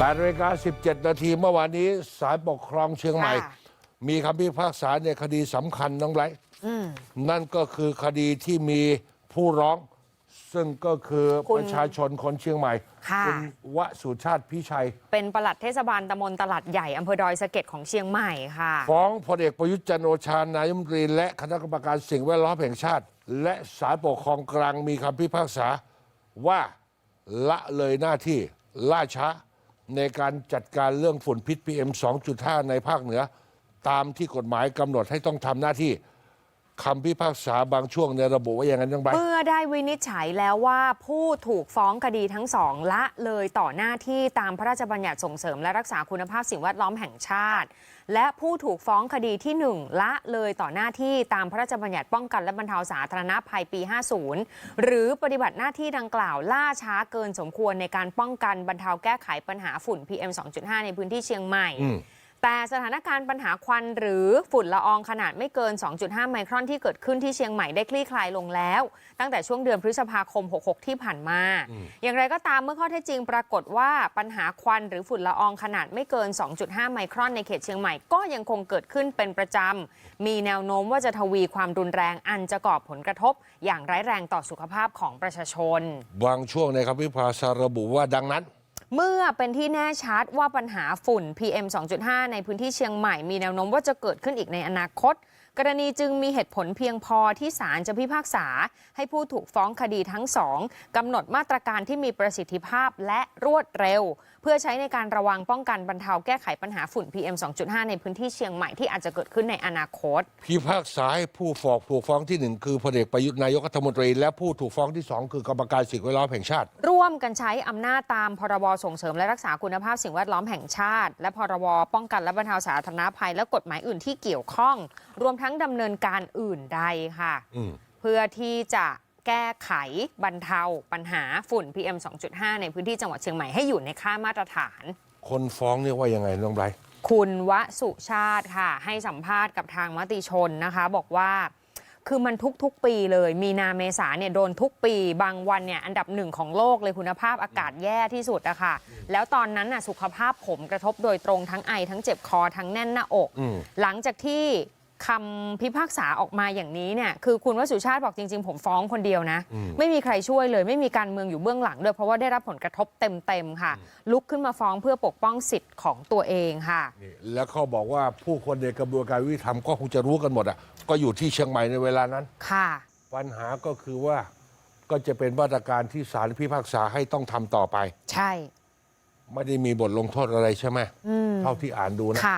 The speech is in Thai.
8นาฬิกา17 นาทีเมื่อวานนี้ศาลปกครองเชียงใหม่ ค่ะมีคำพิพากษาในคดีสำคัญน้องไบรท์นั่นก็คือคดีที่มีผู้ร้อง ซึ่งก็คือคุณประชาชนคนเชียงใหม่ค่ะ ณวสุชาติพิชัย เป็นปลัดเทศบาลตำบลตลาดใหญ่อำเภอดอยสะเก็ดของเชียงใหม่ค่ะ ฟ้องพลเอกประยุทธ์จันทร์โอชานายกรัฐมนตรีและคณะกรรมการสิ่งแวดล้อมแห่งชาติ และศาลปกครองกลางมีคำพิพากษาว่าละเลยหน้าที่ล่าช้า ในการจัดการเรื่องฝุ่นพิษ PM 2.5 ในภาคเหนือ ตามที่กฎหมายกำหนดให้ต้องทำหน้าที่ คำพิพากษาบางช่วงในระบุว่าอย่างนั้นยังไงเมื่อได้วินิจฉัยแล้วว่าผู้ถูกฟ้องคดีทั้งสองละเลยต่อหน้าที่ตามพระราชบัญญัติส่งเสริมและรักษาคุณภาพสิ่งแวดล้อมแห่งชาติ และผู้ถูกฟ้องคดีที่หนึ่งละเลยต่อหน้าที่ตามพระราชบัญญัติป้องกันและบรรเทาสาธารณภัยปี 50 หรือปฏิบัติหน้าที่ดังกล่าวล่าช้าเกินสมควรในการป้องกันบรรเทาแก้ไขปัญหาฝุ่น PM 2.5 ในพื้นที่เชียงใหม่ แต่สถานการณ์ปัญหาควันหรือฝุ่นละอองขนาดไม่เกิน 2.5 ไมครอนที่เกิดขึ้นที่เชียงใหม่ได้คลี่คลายลงแล้ว ตั้งแต่ช่วงเดือนพฤษภาคม 66 ที่ผ่านมา อย่างไรก็ตามเมื่อข้อเท็จจริงปรากฏว่าปัญหาควันหรือฝุ่นละอองขนาดไม่เกิน 2.5 ไมครอนในเขตเชียงใหม่ก็ยังคงเกิดขึ้นเป็นประจำ มีแนวโน้มว่าจะทวีความรุนแรงอันจะก่อผลกระทบ อย่างร้ายแรงต่อสุขภาพของประชาชน บางช่วงในคำพิพากษาระบุว่าดังนั้น เมื่อเป็นที่แน่ชัดว่าปัญหาฝุ่น PM 2.5 ในพื้นที่เชียงใหม่มีแนวโน้มว่าจะเกิดขึ้นอีกในอนาคต กรณีจึงมีเหตุผลเพียงพอที่ศาลจะพิพากษา ให้ผู้ถูกฟ้องคดีทั้งสองกำหนดมาตรการที่มีประสิทธิภาพและรวดเร็ว เพื่อใช้ในการระวังป้องกันบรรเทาแก้ไขปัญหาฝุ่น PM 2.5 ในพื้นที่เชียงใหม่ที่อาจจะเกิดขึ้นในอนาคต พิพากษาให้ผู้ฟอกถูกฟ้องที่หนึ่งคือพลเอกประยุทธ์นายกรัฐมนตรี และผู้ถูกฟ้องที่สองคือกรรมการสิ่งแวดล้อมแห่งชาติ ร่วมกันใช้อำนาจตามพรบส่งเสริมและรักษาคุณภาพสิ่งแวดล้อมแห่งชาติ และพรบป้องกันและบรรเทาสาธารณภัยและกฎหมายอื่นที่เกี่ยวข้องรวมทั้งดำเนินการอื่นใดค่ะอืมเพื่อที่จะแก้ไขบรรเทาปัญหาฝุ่น PM 2.5 ในพื้นที่จังหวัดเชียงใหม่ให้อยู่ในค่ามาตรฐาน คนฟ้องเนี่ยว่ายังไงน้องไบรท์คุณวสุชาติค่ะ ให้สัมภาษณ์กับทางมติชนนะคะ บอกว่า คือมันทุกๆปีเลย มีนาเมษาเนี่ยโดนทุกปี บางวันเนี่ยอันดับหนึ่งของโลกเลยคุณภาพอากาศแย่ที่สุดอะค่ะ แล้วตอนนั้นน่ะสุขภาพผมกระทบโดยตรงทั้งไอทั้งเจ็บคอทั้งแน่นหน้าอกอืมหลังจากที่ คำพิพากษาออกมาอย่างนี้เนี่ยคือคุณวสุชาติบอกจริง ๆ ผมฟ้องคนเดียวนะ ไม่มีใครช่วยเลย ไม่มีการเมืองอยู่เบื้องหลังด้วยเพราะว่าได้รับผลกระทบเต็มๆค่ะ ลุกขึ้นมาฟ้องเพื่อปกป้องสิทธิ์ของตัวเองค่ะนี่แล้วเขาบอกว่าผู้คนในกระบวนการยุติธรรมก็คงจะรู้กันหมดอะก็อยู่ที่เชียงใหม่ในเวลานั้นค่ะ ปัญหาก็คือว่าก็จะเป็นมาตรการที่ศาลพิพากษาให้ต้องทำต่อไป ใช่ ไม่ได้มีบทลงโทษอะไรใช่ไหมเท่าที่อ่านดูนะค่ะ